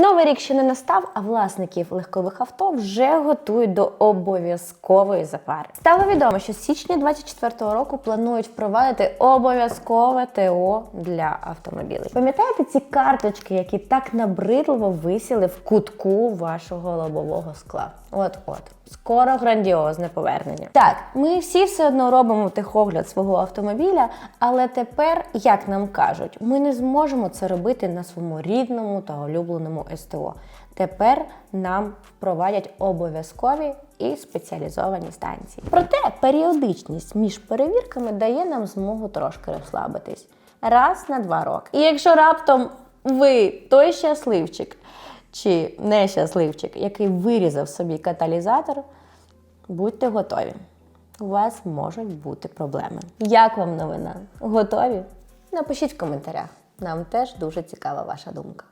Новий рік ще не настав, а власників легкових авто вже готують до обов'язкової запари. Стало відомо, що з січня 2024 року планують впровадити обов'язкове ТО для автомобілів. Пам'ятаєте ці карточки, які так набридливо висіли в кутку вашого лобового скла? От от. Скоро грандіозне повернення. Так, ми всі все одно робимо техогляд свого автомобіля, але тепер, як нам кажуть, ми не зможемо це робити на своєму рідному та улюбленому СТО. Тепер нам впровадять обов'язкові і спеціалізовані станції. Проте періодичність між перевірками дає нам змогу трошки розслабитись раз на два роки. І якщо раптом ви той щасливчик чи нещасливчик, який вирізав собі каталізатор, будьте готові. У вас можуть бути проблеми. Як вам новина? Готові? Напишіть в коментарях. Нам теж дуже цікава ваша думка.